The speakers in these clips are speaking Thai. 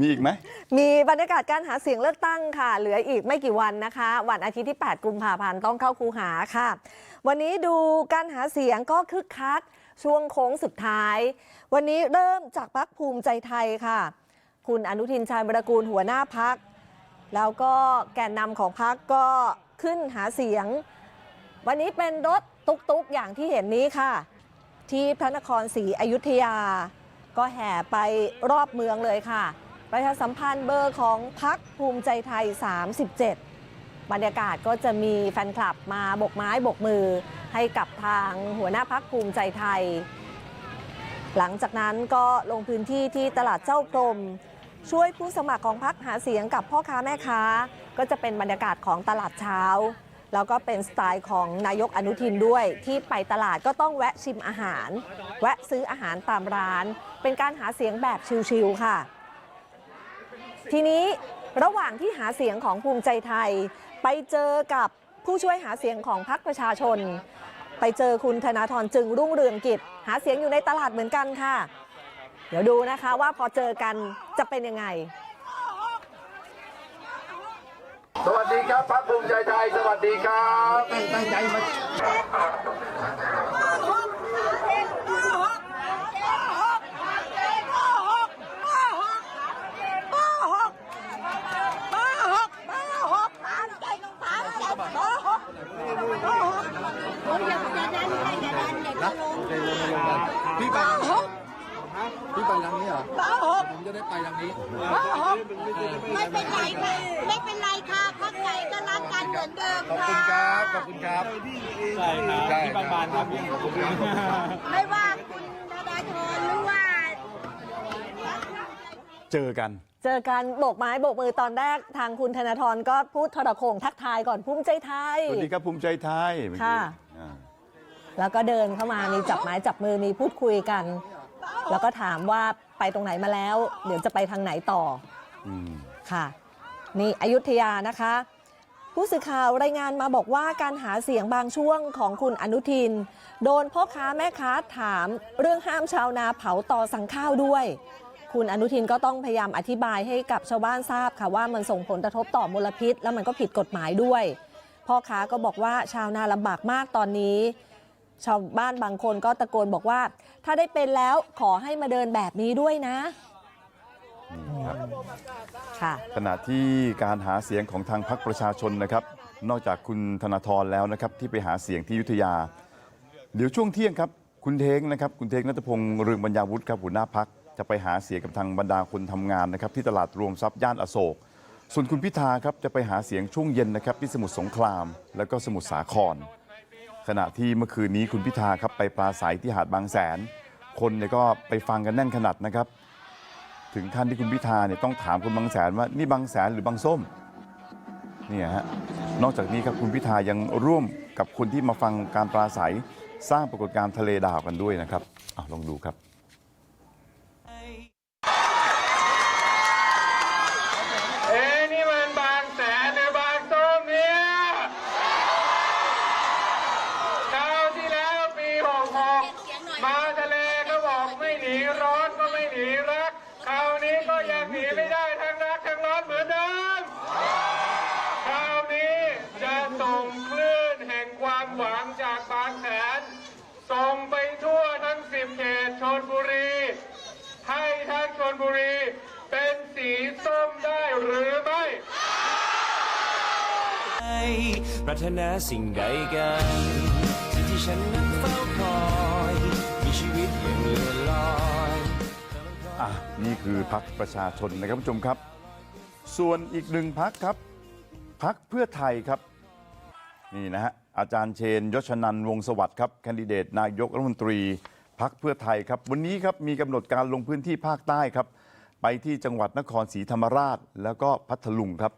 มีอีกไหม มีบรรยากาศการหาเสียงเลือกตั้งค่ะ เหลืออีกไม่กี่วันนะคะ วันอาทิตย์ที่ 8 กุมภาพันธ์ต้องเข้าคูหาค่ะ วันนี้ดูการหาเสียงก็คึกคัก ช่วงโค้งสุดท้าย วันนี้เริ่มจากพักภูมิใจไทยค่ะ คุณอนุทินชาญวรกูลหัวหน้าพัก แล้วก็แกนนำของพักก็ขึ้นหาเสียง วันนี้เป็นรถตุ๊กๆอย่างที่เห็นนี้ค่ะ ที่พระนครศรีอยุธยา ก็แห่ไปรอบเมืองเลยค่ะ ประชาสัมพันธ์เบอร์ของพักภูมิใจไทย 37 บรรยากาศก็จะมีแฟนคลับมาบกไม้บกมือให้กับทางหัวหน้าพักภูมิใจไทย หลังจากนั้นก็ลงพื้นที่ที่ตลาดเจ้าพรม ช่วยผู้สมัครของพักหาเสียงกับพ่อค้าแม่ค้า ก็จะเป็นบรรยากาศของตลาดเช้า แล้วก็เป็นสไตล์ของนายกอนุทินด้วย ที่ไปตลาดก็ต้องแวะชิมอาหาร แวะซื้ออาหารตามร้าน เป็นการหาเสียงแบบชิลๆค่ะ ทีนี้ระหว่างที่หาเสียงของภูมิใจไทย ไปเจอกับผู้ช่วยหาเสียงของพรรคประชาชน ไปเจอคุณธนาธรจึงรุ่งเรืองกิจ หาเสียงอยู่ในตลาดเหมือนกันค่ะ เดี๋ยวดูนะคะว่าพอเจอกันจะเป็นยังไง สวัสดีครับพรรคภูมิใจไทยสวัสดีครับ ตั้งใจมา พี่ไปพี่ไปทางนี้เหรอผมจะได้ไปทางนี้ ไม่เป็นไรค่ะไม่เป็นไรค่ะพักไหนก็รักกันเหมือนเดิมขอบคุค่ะณครับขอบคุณครับ ใช่ครับใช่ที่บานๆครับ ไม่ว่าคุณธนาธรหรือว่า เจอกัน เจอกันโบกไม้โบกมือตอนแรกทางคุณธนาธรก็พูดทรโขงทักทายก่อนภูมิใจไทย สวัสดีครับภูมิใจไทยเมื่อกี้ค่ะ อ่าแล้วก็เดินเข้ามามีจับไม้จับมือมีพูดคุยกัน แล้วก็ถามว่าไปตรงไหนมาแล้ว เดี๋ยวจะไปทางไหนต่อ อืม ค่ะนี่อยุธยานะคะ ผู้สื่อข่าวรายงานมาบอกว่าการหาเสียงบางช่วงของคุณอนุทิน โดนพ่อค้าแม่ค้าถามเรื่องห้ามชาวนาเผาต่อสั่งข้าวด้วย คุณอนุทินก็ต้องพยายามอธิบายให้กับชาวบ้านทราบค่ะว่ามันส่งผลกระทบต่อมลพิษ แล้วมันก็ผิดกฎหมายด้วย พ่อค้าก็บอกว่าชาวนาลำบากมากตอนนี้ ชาวบ้านบางคนก็ตะโกนบอกว่า ถ้าได้เป็นแล้วขอให้มาเดินแบบนี้ด้วยนะนี่ครับค่ะขณะที่การหาเสียงของทางพรรคประชาชนนะครับ นอกจากคุณธนาธรแล้วนะครับที่ไปหาเสียงที่อยุธยา เดี๋ยวช่วงเที่ยงครับ คุณเทงนะครับ คุณเทงนัทพงศ์เรืองบรรยาวุฒิครับหัวหน้าพัก จะไปหาเสียงกับทางบรรดาคนทำงานนะครับที่ตลาดรวมทรัพย์ย่านอโศก ส่วนคุณพิธาครับจะไปหาเสียงช่วงเย็นนะครับที่สมุทรสงคราม แล้วก็สมุทรสาคร ขณะที่เมื่อคืนนี้คุณพิธาครับไปปราศัยที่หาดบางแสน คนเนี่ยก็ไปฟังกันแน่นขนาดนะครับ ถึงขั้นที่คุณพิธาเนี่ยต้องถามคนบางแสนว่านี่บางแสนหรือบางส้มเนี่ยฮะนอกจากนี้ครับคุณพิธายังร่วมกับคนที่มาฟังการปราศัยสร้างปรากฏการณ์ทะเลดาวกันด้วยนะครับอะลองดูครับ หนีร้อนก็ไม่หนีรัก คราวนี้ก็ยังหนีไม่ได้ทั้งรักทั้งร้อนเหมือนเดิม คราวนี้จะส่งคลื่นแห่งความหวังจากบางแสนส่งไปทั่วทั้งสิบเขตชนบุรี ให้ทั้งชนบุรีเป็นสีส้มได้หรือไม่ปรารถนาสิ่งใดกันสิ่งที่ฉันนั้นเฝ้าคอย ชีวิตอย่างเลื่อนลอยอะนี่คือพักประชาชนนะครับผู้ชมครับ ส่วนอีกหนึ่งพักครับพักเพื่อไทยครับ นี่นะฮะอาจารย์เชนยศนันวงศสวัสดิ์ครับแคนดิเดตนายกรัฐมนตรีพักเพื่อไทยครับ วันนี้ครับมีกำหนดการลงพื้นที่ภาคใต้ครับ ไปที่จังหวัดนครศรีธรรมราช แล้วก็พัทลุงครับ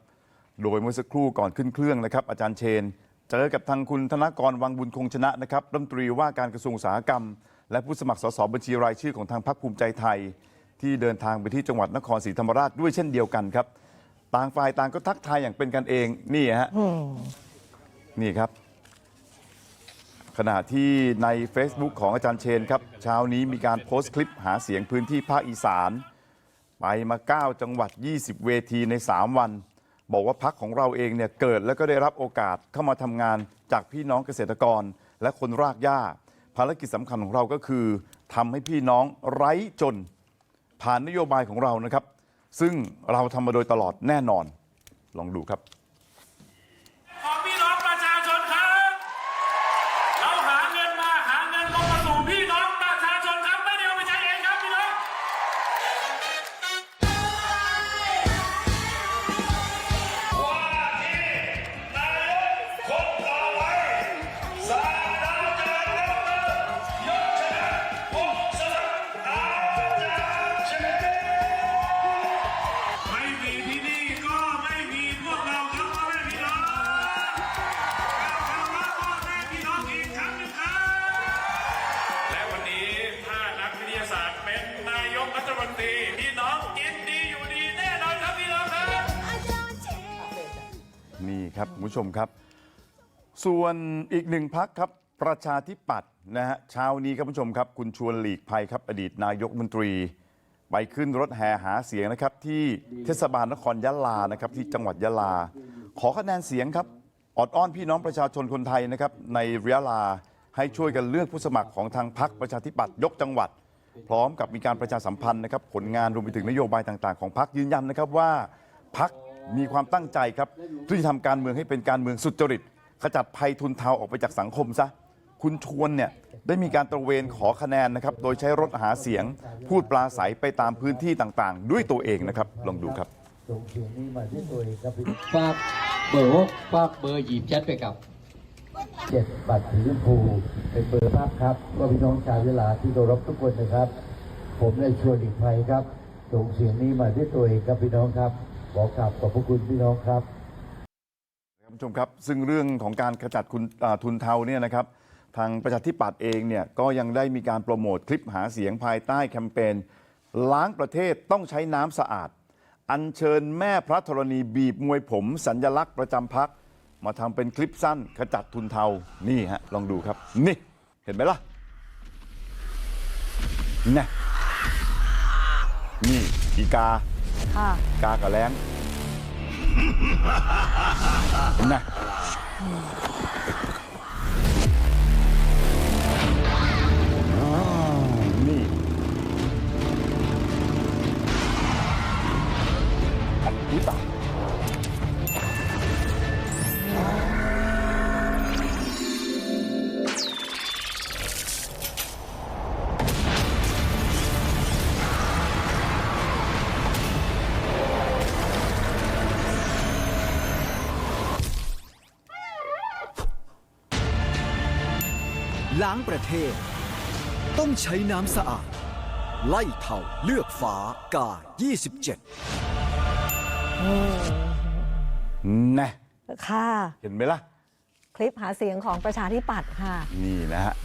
โดยเมื่อสักครู่ก่อนขึ้นเครื่องนะครับ อาจารย์เชน เจอกับทางคุณธนกรวังบุญคงชนะนะครับรัฐมนตรีว่าการกระทรวงอุตสาหกรรม และผู้สมัครสสบัญชีรายชื่อของทางพรรคภูมิใจไทย ที่เดินทางไปที่จังหวัดนครศรีธรรมราชด้วยเช่นเดียวกันครับ ต่างฝ่ายต่างก็ทักทายอย่างเป็นกันเองนี่ฮะนี่ครับ ขณะที่ใน Facebook ของอาจารย์เชนครับเช้านี้มีการโพสต์คลิปหาเสียงพื้นที่ภาคอีสาน ไปมา 9 จังหวัด 20 เวทีใน 3 วัน บอกว่าพักของเราเองเนี่ยเกิดแล้วก็ได้รับโอกาสเข้ามาทำงานจากพี่น้องเกษตรกรและคนรากหญ้า ภารกิจสำคัญของเราก็คือทำให้พี่น้องไร้จน ผ่านนโยบายของเรานะครับ ซึ่งเราทำมาโดยตลอดแน่นอน ลองดูครับ นี่ครับคุณผู้ชมครับ ส่วนอีกหนึ่งพักครับประชาธิปัตย์นะฮะเช้านี้ครับคุณผู้ชมครับ คุณชวนหลีกภัยครับ อดีตนายกมนตรี ไปขึ้นรถแห่หาเสียงนะครับ ที่เทศบาลนครยะลานะครับ ที่จังหวัดยะลา ขอคะแนนเสียงครับออดอ้อนพี่น้องประชาชนคนไทยนะครับ ในยะลาให้ช่วยกันเลือกผู้สมัครของทางพักประชาธิปัตย์ยกจังหวัด พร้อมกับมีการประชาสัมพันธ์นะครับ ผลงานรวมไปถึงนโยบายต่าง ๆ ของพักยืนยันนะครับว่าพัก มีความตั้งใจครับที่จะทำการเมืองให้เป็นการเมืองสุจริต ขจัดภัยทุนเทาออกไปจากสังคมซะ คุณชวนเนี่ยได้มีการตระเวนขอคะแนนนะครับ โดยใช้รถหาเสียง พูดปลาใสไปตามพื้นที่ต่างๆ ด้วยตัวเองนะครับ ลองดูครับ ส่งเสียงนี้มาที่ตัวเองครับพี่ฝากเบอร์หกฝากเบอร์หยิบแชทไปกับ เจ็ดบัตรสีชมพูเป็นเบอร์ภาพครับก็พี่น้องชาวเวลาที่เคารพทุกคนนะครับ ผมได้ชวนอีกภัยครับส่งเสียงนี้มาที่ตัวเองครับพี่น้องครับ ขอกราบขอบพระคุณพี่น้องครับท่านผู้ชมครับ ซึ่งเรื่องของการขจัดคุณอ่าทุนเทาเนี่ยนะครับ ทางประชาธิปัตย์เองเนี่ยก็ยังได้มีการโปรโมทคลิปหาเสียงภายใต้แคมเปญล้างประเทศต้องใช้น้ำสะอาด อัญเชิญแม่พระธรณีบีบมวยผม สัญญลักษณ์ประจำพัก มาทำเป็นคลิปสั้นขจัดทุนเทานี่ฮะลองดูครับ นี่เห็นไหมล่ะนี่นี่อีกา กากระแล้งนะ ล้างประเทศ ต้องใช้น้ำสะอาด ไล่เท่าเลือกฟ้ากา27นะค่ะ เห็นไหมล่ะ คลิปหาเสียงของประชาธิปัตย์ค่ะ นี่นะฮะ